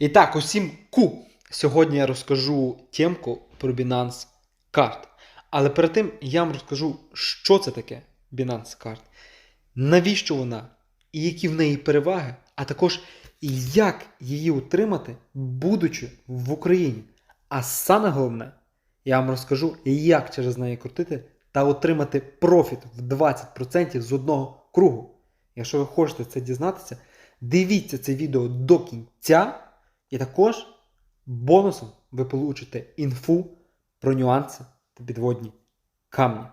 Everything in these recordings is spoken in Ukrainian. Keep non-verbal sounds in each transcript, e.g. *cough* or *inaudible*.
І так, усім ку. Сьогодні я розкажу темку про Binance Card. Але перед тим я вам розкажу, що це таке Binance Card, навіщо вона і які в неї переваги, а також як її утримати, будучи в Україні. А саме головне, я вам розкажу, як через неї крутити та отримати профіт в 20% з одного кругу. Якщо ви хочете це дізнатися, дивіться це відео до кінця, і також бонусом ви получите інфу про нюанси та підводні камні.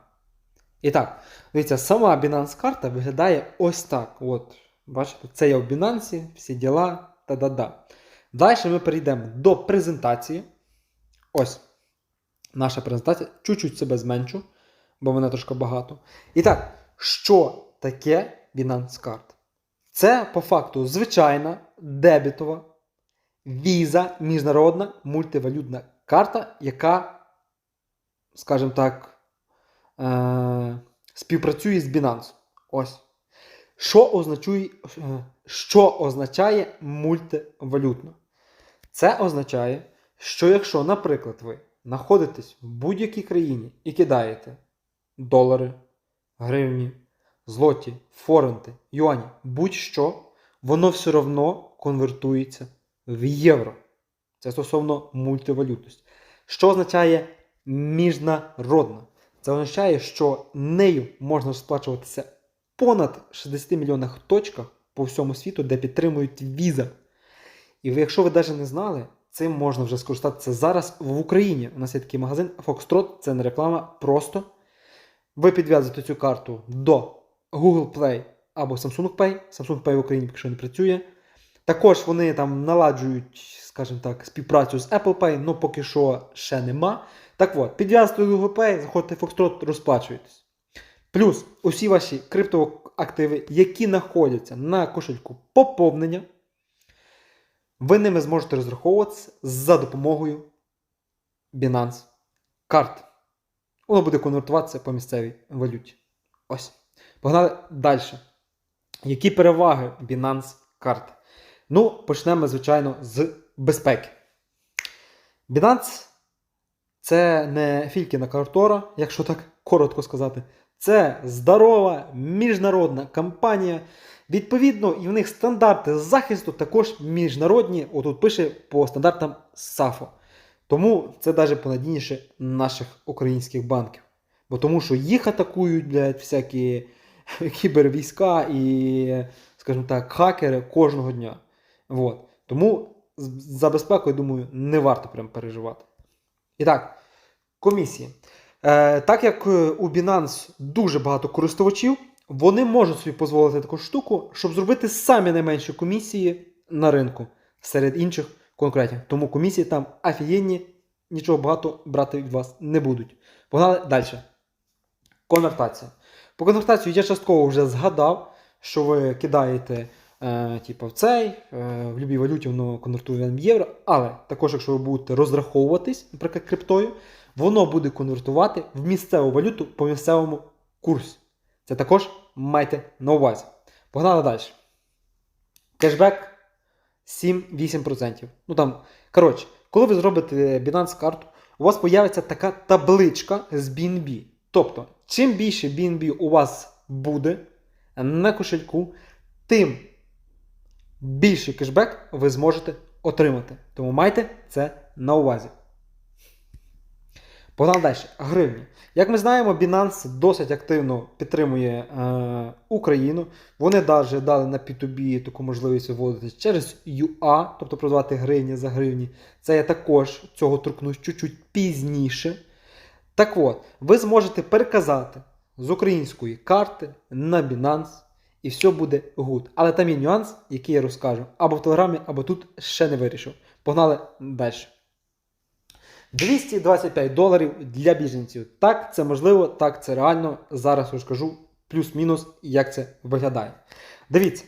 І так, дивіться, сама Binance карта виглядає ось так. От, бачите, це я в Binance, всі діла, та-да-да. Далі ми перейдемо до презентації. Ось наша презентація. Чуть-чуть себе зменшу, бо мене трошки багато. І так, що таке Binance Card? Це по факту звичайна дебітова віза, міжнародна мультивалютна карта, яка, скажімо так, е- співпрацює з Binance. Ось. Що означає, е, що означає мультивалютно? Це означає, що якщо, наприклад, ви знаходитесь в будь-якій країні і кидаєте долари, гривні, злоті, форенти, юані, будь-що, воно все одно конвертується в євро. Це стосовно мультивалютності. Що означає міжнародна? Це означає, що нею можна сплачуватися понад 60 мільйонах точках по всьому світу, де підтримують віза. І ви, якщо ви навіть не знали, цим можна вже скористатися зараз в Україні. У нас є такий магазин Foxtrot, це не реклама, просто ви підв'язуєте цю карту до Google Play або Samsung Pay. Samsung Pay в Україні поки що не працює. Також вони там наладжують, скажімо так, співпрацю з Apple Pay, але поки що ще нема. Так от, підв'язуєте до Google Pay, заходите в Foxtrot, розплачуєтесь. Плюс усі ваші криптоактиви, які знаходяться на кошельку поповнення, ви ними зможете розраховуватися за допомогою Binance карт. Воно буде конвертуватися по місцевій валюті. Ось. Погнали далі. Які переваги Binance карти? Ну, почнемо, звичайно, з безпеки. Binance це не фількіна картора, якщо так коротко сказати. Це здорова міжнародна компанія. Відповідно, і в них стандарти захисту також міжнародні. Отут пише по стандартам САФО. Тому це навіть понадійніше наших українських банків. Бо тому що їх атакують блядь, всякі *laughs* кібервійська і, скажімо так, хакери кожного дня. Вот. Тому за безпеку, я думаю, не варто прям переживати. І так, комісії. Е, Так як у Binance дуже багато користувачів, вони можуть собі дозволити таку штуку, щоб зробити самі найменші комісії на ринку серед інших конкурентів. Тому комісії там офігенні, нічого багато брати від вас не будуть. Погнали далі. Конвертація. По конвертацію я частково вже згадав, що ви кидаєте е, типу, в цей, е, в будь-якій валюті воно конвертує в євро, але також, якщо ви будете розраховуватись, наприклад, криптою, воно буде конвертувати в місцеву валюту по місцевому курсі. Це також майте на увазі. Погнали далі. Кешбек 7-8%. Ну там, коротше, коли ви зробите Binance карту, у вас з'явиться така табличка з BNB. Тобто, чим більше BNB у вас буде на кошельку, тим більший кешбек ви зможете отримати. Тому майте це на увазі. Погнали далі. Гривні. Як ми знаємо, Binance досить активно підтримує е, Україну. Вони навіть дали на P2B таку можливість виводити через UA, тобто продавати гривні за гривні. Це я також цього торкнусь чуть-чуть пізніше. Так от, ви зможете переказати з української карти на Binance, і все буде гуд. Але там є нюанс, який я розкажу або в Телеграмі, або тут ще не вирішив. Погнали далі. 225 доларів для біженців. Так, це можливо, так, це реально. Зараз розкажу плюс-мінус, як це виглядає. Дивіться,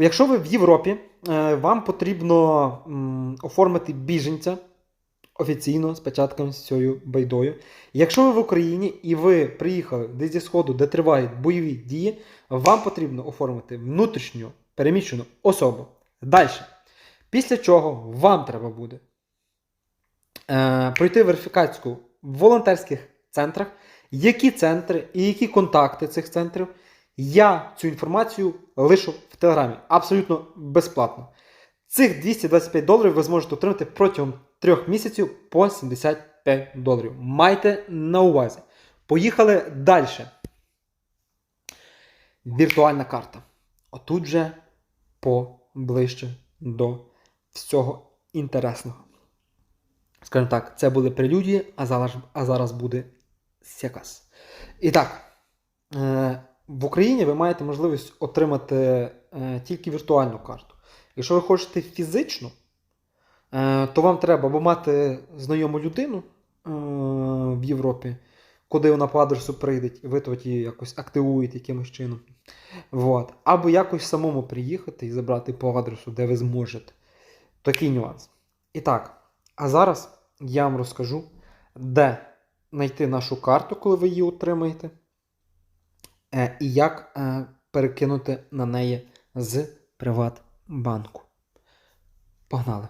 якщо ви в Європі, е, вам потрібно оформити біженця офіційно з печатком з цією байдою. Якщо ви в Україні і ви приїхали десь зі Сходу, де тривають бойові дії, вам потрібно оформити внутрішню переміщену особу. Далі. Після чого вам треба буде е, пройти верифікацію в волонтерських центрах, які центри і які контакти цих центрів. Я цю інформацію лишу в Телеграмі абсолютно безплатно. Цих 225 доларів ви зможете отримати протягом трьох місяців по 75 доларів. Майте на увазі. Поїхали далі. Віртуальна карта. Отут же поближче до всього інтересного. Скажімо так, це були прелюдії, а зараз, а зараз буде сякас. І так, е, в Україні ви маєте можливість отримати е, тільки віртуальну карту. Якщо ви хочете фізичну, то вам треба або мати знайому людину е, в Європі, куди вона по адресу прийде, і ви тоді якось активуєте якимось чином. Вот. Або якось самому приїхати і забрати по адресу, де ви зможете. Такий нюанс. І так, а зараз я вам розкажу, де знайти нашу карту, коли ви її отримаєте, е, і як е, перекинути на неї з Приватбанку. Погнали.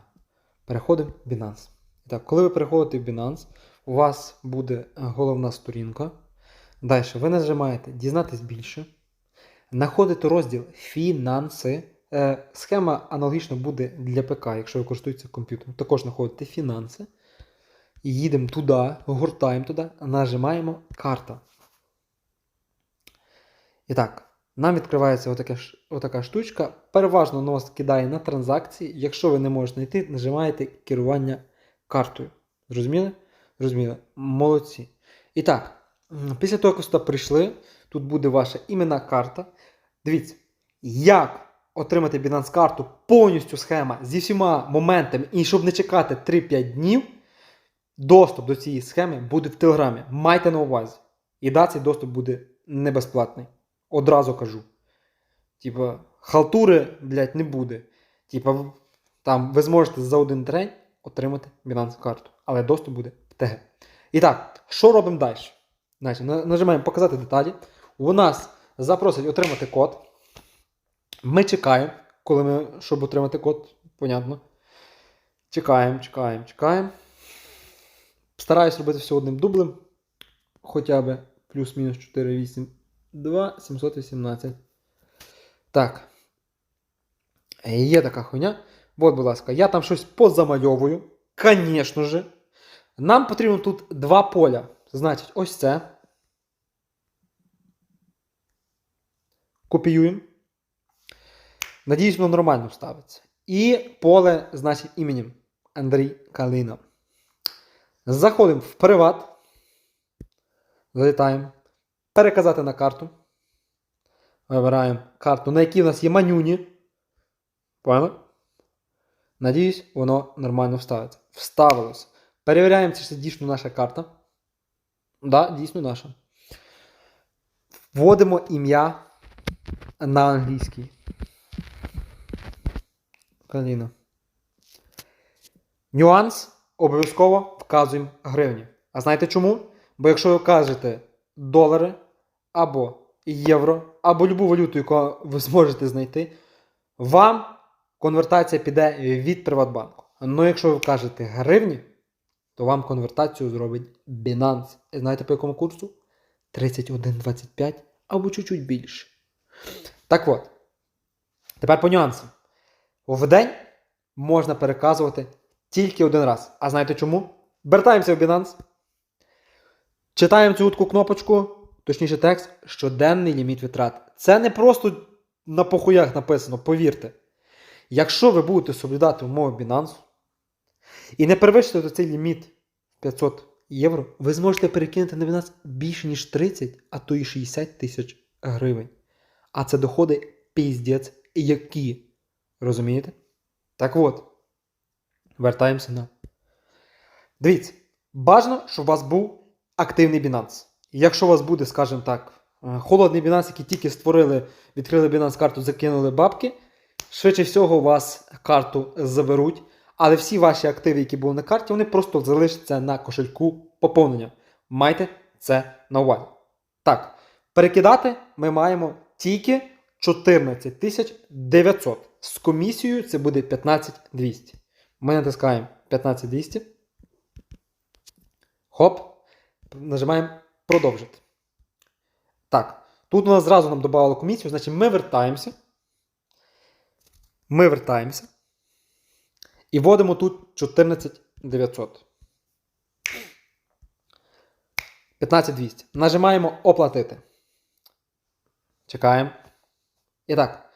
Переходимо в Binance. Так, коли ви переходите в Binance, у вас буде е, головна сторінка. Далі ви нажимаєте Дізнатись більше. Знаходите розділ Фінанси. Е, Схема аналогічна буде для ПК, якщо ви користуєтеся комп'ютером. Також знаходите фінанси. Їдемо туди, гортаємо туди, нажимаємо карта. І так, нам відкривається отака, отака штучка. Переважно воно кидає на транзакції. Якщо ви не можете знайти, нажимаєте керування картою. Зрозуміли? Зрозуміли. Молодці. І так, після того, як ви сюди прийшли, тут буде ваша іменна карта. Дивіться, як отримати Binance карту повністю схема зі всіма моментами, і щоб не чекати 3-5 днів, доступ до цієї схеми буде в Телеграмі. Майте на увазі. І да, цей доступ буде не безплатний. Одразу кажу. Типа, халтури, блядь, не буде. Типа, там ви зможете за один день отримати Binance карту. Але доступ буде в ТГ. І так, що робимо далі? Значить, нажимаємо показати деталі. У нас запросить отримати код. Ми чекаємо, коли ми, щоб отримати код, понятно. Чекаємо, чекаємо, чекаємо. Стараюсь робити все одним дублем. Хоча б плюс-мінус 4, 8, 2, 718. Так. Є така хуйня. От, будь ласка, я там щось позамальовую. Звісно же. Нам потрібно тут два поля. Значить, ось це. Копіюємо. Надіюсь, воно нормально вставиться. І поле, значить, іменем Андрій Калина. Заходимо в приват. Залітаємо. Переказати на карту. Вибираємо карту, на якій в нас є манюні. Поняли? Надіюсь, воно нормально вставиться. Вставилось. Перевіряємо, чи це дійсно наша карта. Да, дійсно наша. Вводимо ім'я на англійський. Каліна. Нюанс обов'язково вказуємо гривні. А знаєте чому? Бо якщо ви кажете долари або євро, або любу валюту, яку ви зможете знайти, вам конвертація піде від Приватбанку. Ну якщо ви кажете гривні, то вам конвертацію зробить Binance. І знаєте по якому курсу? 31,25 або чуть-чуть більше. Так от. Тепер по нюансам. В день можна переказувати тільки один раз. А знаєте чому? Вертаємося в Binance. Читаємо цю кнопочку, точніше текст, щоденний ліміт витрат. Це не просто на похуях написано, повірте. Якщо ви будете соблюдати умови Binance і не перевищите цей ліміт 500 євро, ви зможете перекинути на Binance більше, ніж 30, а то і 60 тисяч гривень. А це доходи піздець які. Розумієте? Так от, вертаємося на. Дивіться, бажано, щоб у вас був активний Binance. Якщо у вас буде, скажімо так, е, холодний Binance, який тільки створили, відкрили Binance карту, закинули бабки, швидше всього у вас карту заберуть. Але всі ваші активи, які були на карті, вони просто залишаться на кошельку поповнення. Майте це на увазі. Так, перекидати ми маємо тільки 14 900. З комісією це буде 15 200. Ми натискаємо 15 200. Хоп. Нажимаємо продовжити. Так. Тут у нас зразу нам додавало комісію, значить ми вертаємося. Ми вертаємося. І вводимо тут 14 900. 15 200. Нажимаємо оплатити. Чекаємо. І так.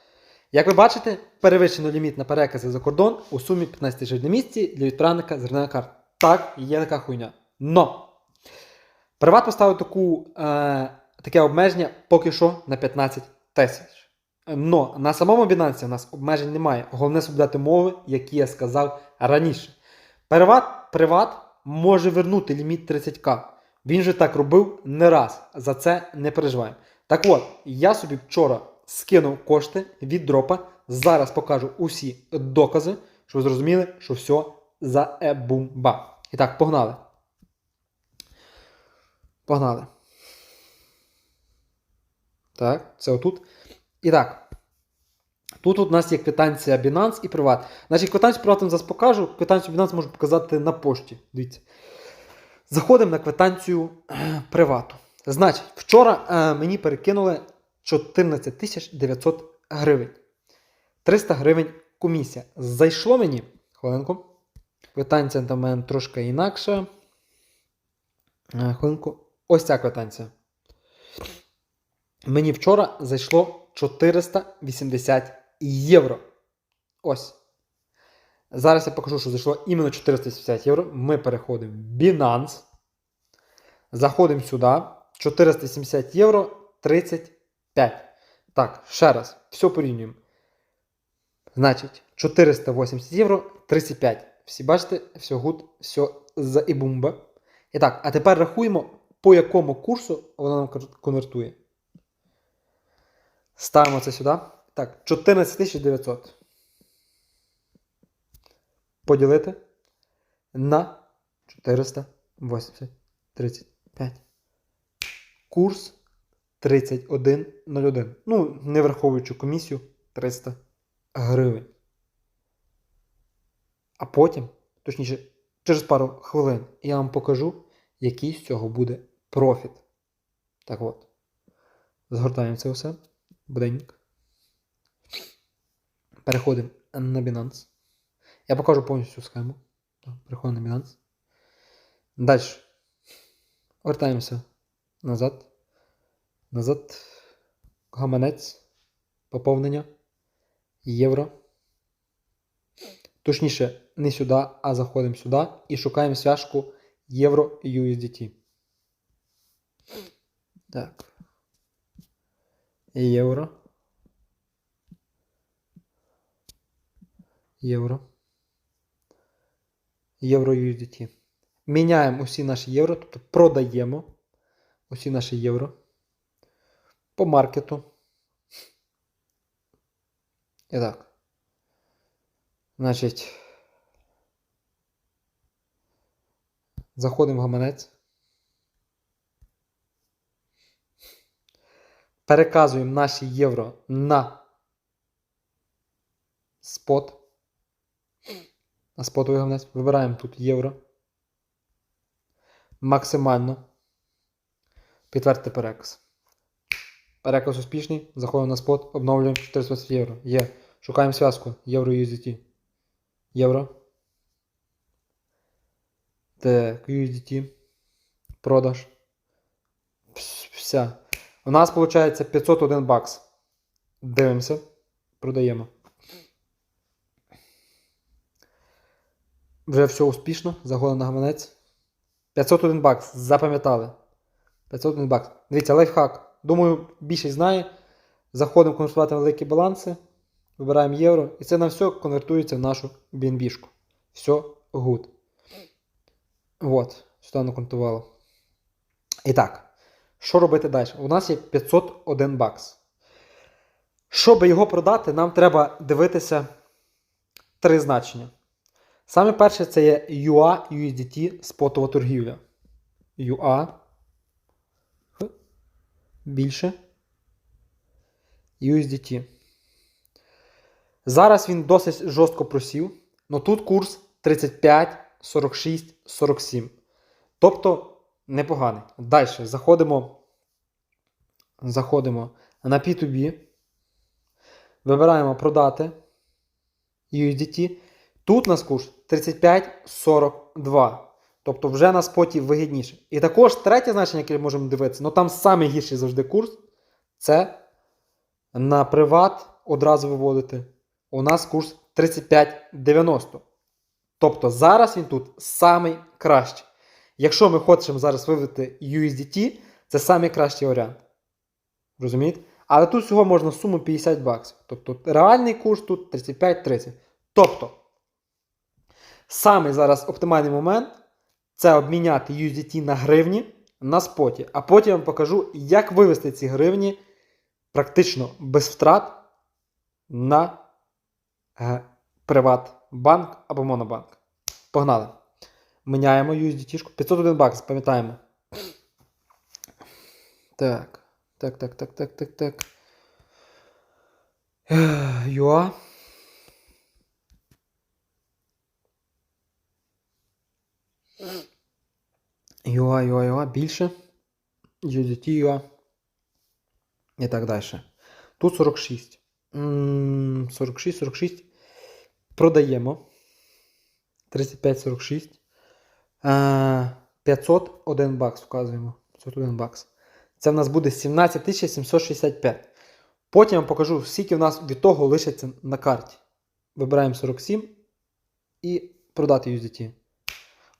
Як ви бачите, перевищено ліміт на перекази за кордон у сумі 15 тисяч на місці для відправника зерневих карт. Так, є така хуйня. Но! Приват поставив таку, е, таке обмеження поки що на 15 тисяч. Но на самому Binance у нас обмежень немає. Головне соблюдати мови, які я сказав раніше. Приват, приват може вернути ліміт 30к. Він же так робив не раз. За це не переживаємо. Так от, я собі вчора скинув кошти від дропа. Зараз покажу усі докази, щоб ви зрозуміли, що все за ебумба. І так, погнали. Погнали. Так, це отут. І так. Тут у нас є квитанція Binance і Приват. Значить, квитанцію вам зараз покажу. Квитанцію Binance можу показати на пошті. Дивіться. Заходимо на квитанцію е, Привату. Значить, вчора е, мені перекинули 14 900 гривень. 300 гривень комісія. Зайшло мені. Хвилинку. Квитанція там мене трошки інакша. Е, Хвилинку. Ось ця квитанція. Мені вчора зайшло 480 євро. Ось. Зараз я покажу, що зайшло іменно 480 євро. Ми переходимо в Binance. Заходимо сюди. 470 євро 35. Так, ще раз. Все порівнюємо. Значить, 480 євро 35. Всі бачите, все гуд, все за ібумба. І так, а тепер рахуємо, по якому курсу вона нам конвертує. Ставимо це сюди. Так, 14 900. Поділити на 480 35. Курс 31,01. Ну, не враховуючи комісію 300 гривень. А потім, точніше, через пару хвилин, я вам покажу, який з цього буде профіт. Так от. Згортаємо це все. Буденьк. Переходимо на Binance. Я покажу повністю схему. Переходимо на Binance. Далі. Вертаємося назад. Назад. Гаманець. Поповнення. Євро. Точніше, не сюди, а заходимо сюди і шукаємо свяжку Євро USDT. Так. Євро. Євро. Євро USDT. Міняємо усі наші євро, тобто продаємо усі наші євро по маркету. І так. Значить. Заходимо в гаманець. Переказуємо наші євро на спот. На спотовий гаманець. Вибираємо тут євро. Максимально. Підтвердити переказ. Переказ успішний. Заходимо на спот, обновлюємо 420 євро. Є. Шукаємо зв'язку. Євро USDT. Євро. Так, USDT. Продаж. Вся. У нас виходить 501 бакс. Дивимося. Продаємо. Вже все успішно. На гаманець. 501 бакс. Запам'ятали. 501 бакс. Дивіться, лайфхак. Думаю, більшість знає. Заходимо конвертувати великі баланси. Вибираємо євро. І це на все конвертується в нашу BNB-шку. Все good. От, сюди наконтувало. І так, що робити далі? У нас є 501 бакс. Щоб його продати, нам треба дивитися три значення. Саме перше це є UA USDT спотова торгівля. UA. Більше. USDT. Зараз він досить жорстко просів. але тут курс 35, 46, 47. Тобто непоганий. Далі заходимо. Заходимо на P2B. Вибираємо продати USDT. Тут нас курс 35,42. Тобто вже на споті вигідніше. І також третє значення, яке можемо дивитися, ну там самий гірший завжди курс. Це на приват одразу виводити. У нас курс 35,90. Тобто зараз він тут самий кращий. Якщо ми хочемо зараз вивести USDT, це самий кращий варіант. Розумієте? Але тут всього можна суму 50 баксів. Тобто реальний курс тут 35-30. Тобто, самий зараз оптимальний момент це обміняти USDT на гривні на споті. А потім вам покажу, як вивести ці гривні практично без втрат на е, Приватбанк або Монобанк. Погнали. Міняємо USDT. 501 бакс, пам'ятаємо. Так. Так, так, так, так, так, так. Юа. Юа, юа, юа, більше. USDT, юа. І так далі. Тут 46. 46, 46. Продаємо. 35-46. Е, 501 бакс вказуємо. 501 бакс. Це в нас буде 17 765. Потім я покажу, скільки в нас від того лишиться на карті. Вибираємо 47 і продати USDT.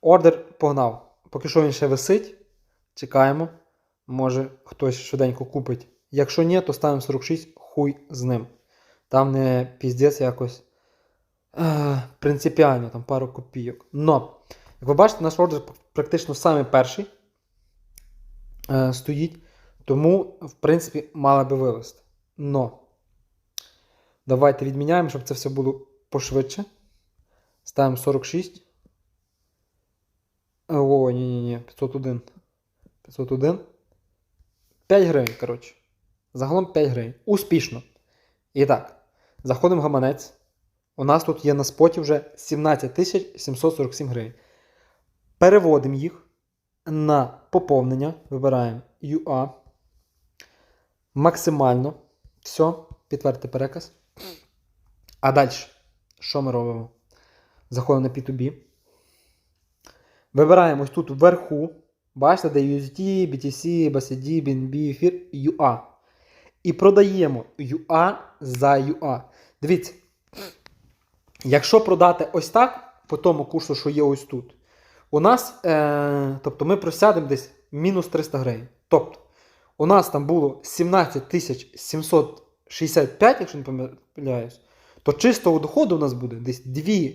Ордер погнав. Поки що він ще висить. Чекаємо. Може хтось швиденько купить. Якщо ні, то ставимо 46, хуй з ним. Там не піздець якось е, принципіально, там пару копійок. Но, як ви бачите, наш ордер практично самий перший е, стоїть. Тому, в принципі, мали би вивести. Но. Давайте відміняємо, щоб це все було пошвидше. Ставимо 46. О, ні-ні-ні, 501. 501. 5 гривень, коротше. Загалом 5 гривень. Успішно. І так, заходимо в гаманець. У нас тут є на споті вже 17 747 гривень. Переводимо їх на поповнення. Вибираємо UA. Максимально. Все, підтвердити переказ. А далі, що ми робимо? Заходимо на P2B. Вибираємо ось тут вверху. Бачите, де USD, BTC, BSD, BNB, ефір, UA. І продаємо UA за UA. Дивіться. Якщо продати ось так, по тому курсу, що є ось тут, у нас, е, тобто ми просядемо десь мінус 300 гривень. Тобто, у нас там було 17 765, якщо не помиляюсь, то чистого доходу у нас буде десь 2,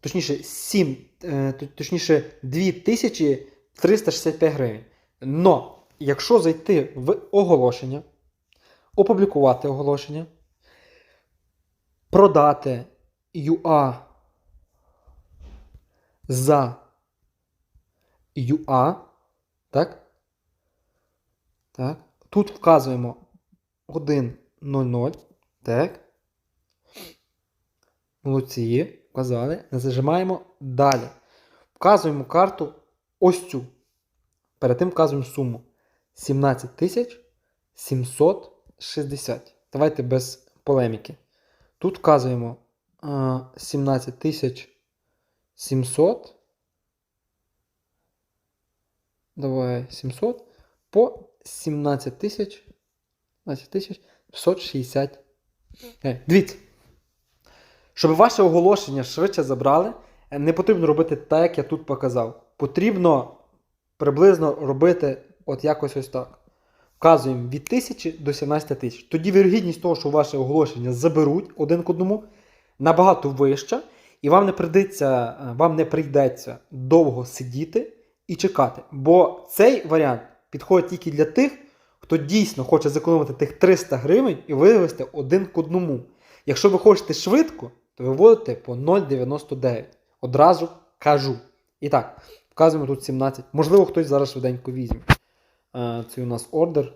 точніше 7, е, точніше 2365 гривень. Но, якщо зайти в оголошення, опублікувати оголошення, продати UA за UA, так? Так. Тут вказуємо 1.00. Так. Молодці. Вказали. Зажимаємо далі. Вказуємо карту ось цю. Перед тим вказуємо суму. 17 760. Давайте без полеміки. Тут вказуємо 17 тисяч 700. Давай 700 по 17 тисяч 17 560. Е, Дивіться. Щоб ваше оголошення швидше забрали, е, не потрібно робити так, як я тут показав. Потрібно приблизно робити от якось ось так. Вказуємо від 1000 до 17 тисяч. Тоді вірогідність того, що ваше оголошення заберуть один к одному, набагато вища, і вам не прийдеться, е, вам не прийдеться довго сидіти і чекати. Бо цей варіант підходить тільки для тих, хто дійсно хоче зекономити тих 300 гривень і вивести один к одному. Якщо ви хочете швидко, то виводите по 0,99. Одразу кажу. І так, вказуємо тут 17. Можливо, хтось зараз швиденько візьме. Е, Це у нас ордер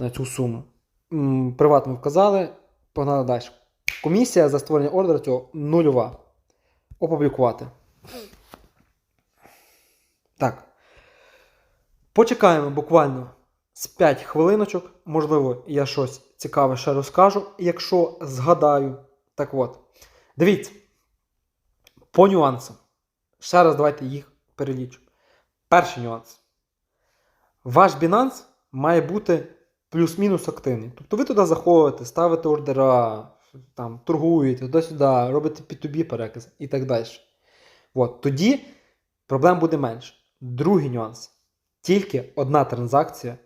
на цю суму. м, приватно вказали, погнали далі. Комісія за створення ордеру цього нульова. Опублікувати. Так. Почекаємо буквально з 5 хвилиночок. Можливо, я щось цікаве ще розкажу, якщо згадаю. Так от. Дивіться. По нюансам. Ще раз давайте їх перелічу. Перший нюанс. Ваш Binance має бути плюс-мінус активний. Тобто ви туди заходите, ставите ордера, там, торгуєте, туди-сюди, робите P2B перекази і так далі. От, тоді проблем буде менше. Другий нюанс. Тільки одна транзакція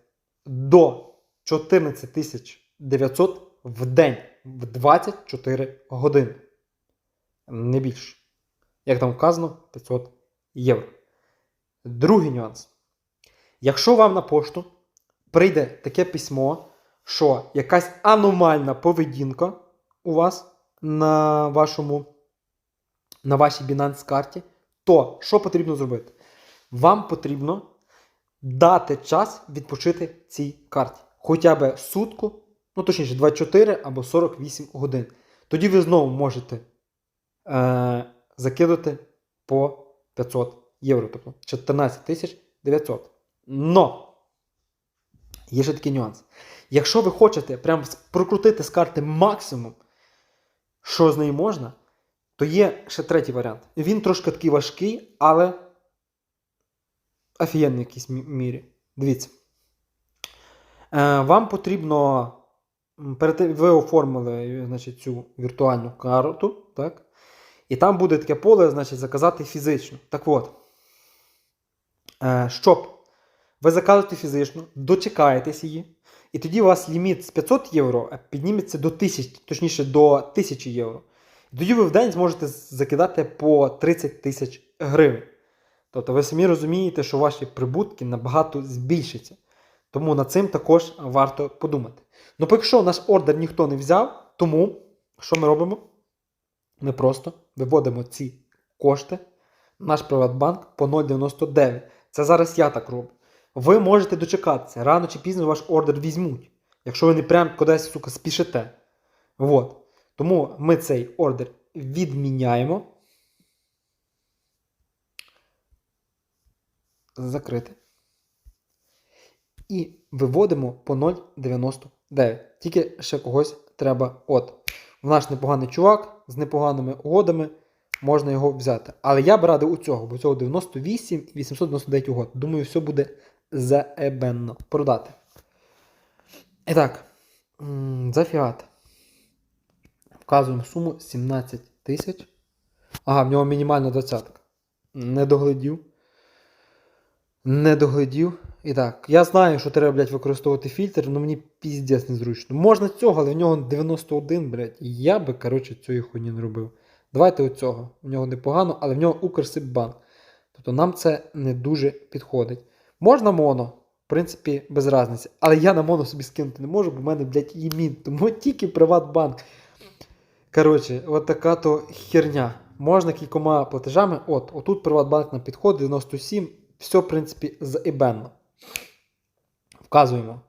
до 14 900 в день в 24 години. Не більше. Як там вказано, 500 євро. Другий нюанс. Якщо вам на пошту прийде таке письмо, що якась аномальна поведінка у вас на вашому на вашій Binance карті, то що потрібно зробити? Вам потрібно дати час відпочити цій карті. Хоча б сутку, ну точніше, 24 або 48 годин. Тоді ви знову можете е, закидати по 500 євро, тобто 14 тисяч 900. Но є ще такий нюанс. Якщо ви хочете прям прокрутити з карти максимум, що з нею можна, то є ще третій варіант. Він трошки такий важкий, але офігенний в якійсь мірі. Дивіться. Е, вам потрібно. ви оформили значить, цю віртуальну карту, так? І там буде таке поле, значить, заказати фізично. Так от. Е, щоб ви заказуєте фізично, дочекаєтесь її, і тоді у вас ліміт з 500 євро е, підніметься до 1000, точніше до 1000 євро. Тоді ви в день зможете закидати по 30 тисяч гривень. Тобто ви самі розумієте, що ваші прибутки набагато збільшаться. Тому над цим також варто подумати. Ну, поки що наш ордер ніхто не взяв, тому що ми робимо? Ми просто виводимо ці кошти в наш Приватбанк по 0,99. Це зараз я так роблю. Ви можете дочекатися, рано чи пізно ваш ордер візьмуть, якщо ви не прям кудись, сука, спішите. Вот. Тому ми цей ордер відміняємо. Закрити. І виводимо по 0,99. Тільки ще когось треба от. В наш непоганий чувак з непоганими угодами можна його взяти. Але я б радив у цього, бо цього 98 і 899 угод. Думаю, все буде заебенно. Продати. І так, за фіат. Вказуємо суму 17 тисяч. Ага, в нього мінімальна двадцятка. Не доглядів. Не доглядів. І так, я знаю, що треба, блядь, використовувати фільтр, але мені піздець незручно. Можна цього, але в нього 91, блядь. І я би, коротше, цієї хуйні не робив. Давайте оцього. У нього непогано, але в нього Укрсиббанк. Тобто нам це не дуже підходить. Можна моно, в принципі, без різниці. Але я на моно собі скинути не можу, бо в мене, блядь, імін. Тому тільки Приватбанк. Коротше, от така то херня. Можна кількома платежами. От, отут Приватбанк на підход 97. Все, в принципі, заебенно. Вказуємо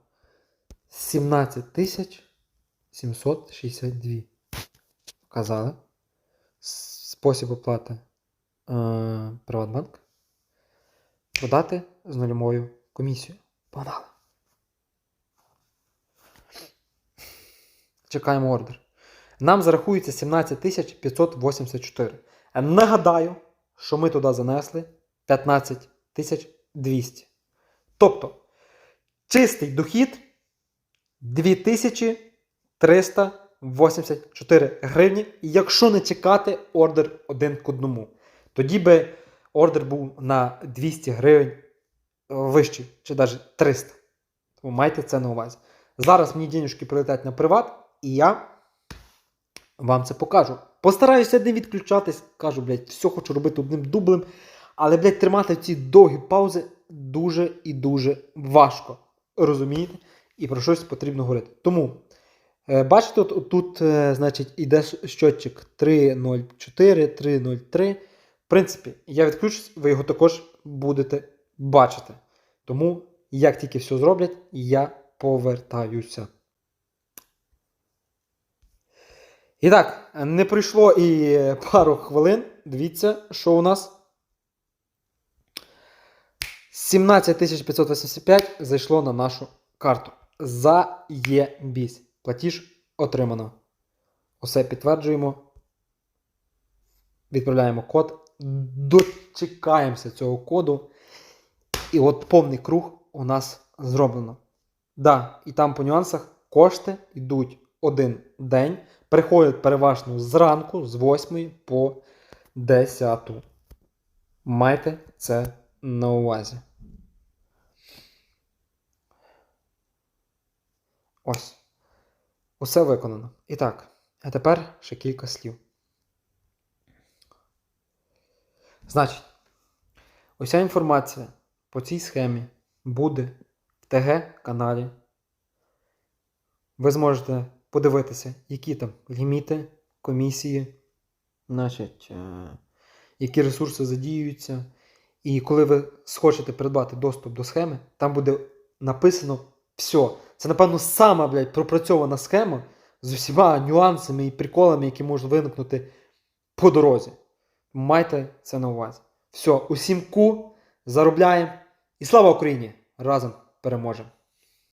17 тисяч 762. Вказали. Спосіб оплати е, Приватбанк. Продати з нульовою комісією. Погнали. Чекаємо ордер. Нам зарахується 17 584. Е, Нагадаю, що ми туди занесли 15 тисяч 200. Тобто, чистий дохід 2384 гривні, якщо не чекати ордер один к одному. Тоді би ордер був на 200 гривень е, вищий, чи навіть 300. Тому майте це на увазі. Зараз мені денежки прилетять на приват, і я вам це покажу. Постараюся не відключатись, кажу, блядь, все хочу робити одним дублем. Але, блядь, тримати ці довгі паузи дуже і дуже важко. Розумієте? І про щось потрібно говорити. Тому, е, бачите, от, тут, е, значить, іде щотчик 3.04, 3.03. В принципі, я відключусь, ви його також будете бачити. Тому, як тільки все зроблять, я повертаюся. І так, не пройшло і пару хвилин. Дивіться, що у нас. 17585 зайшло на нашу карту. Заєбісь. Платіж отримано. Усе підтверджуємо. Відправляємо код. Дочекаємося цього коду. І от повний круг у нас зроблено. Да, і там по нюансах кошти йдуть один день. Приходять переважно зранку з 8 по 10. Майте це на увазі. Ось. Усе виконано. І так, а тепер ще кілька слів. Значить, уся інформація по цій схемі буде в ТГ-каналі. Ви зможете подивитися, які там ліміти, комісії, значить, е, які ресурси задіюються. І коли ви схочете придбати доступ до схеми, там буде написано все. Це, напевно, сама, блядь, пропрацьована схема з усіма нюансами і приколами, які можуть виникнути по дорозі. Майте це на увазі. Все, усім ку, заробляємо. І слава Україні! Разом переможемо!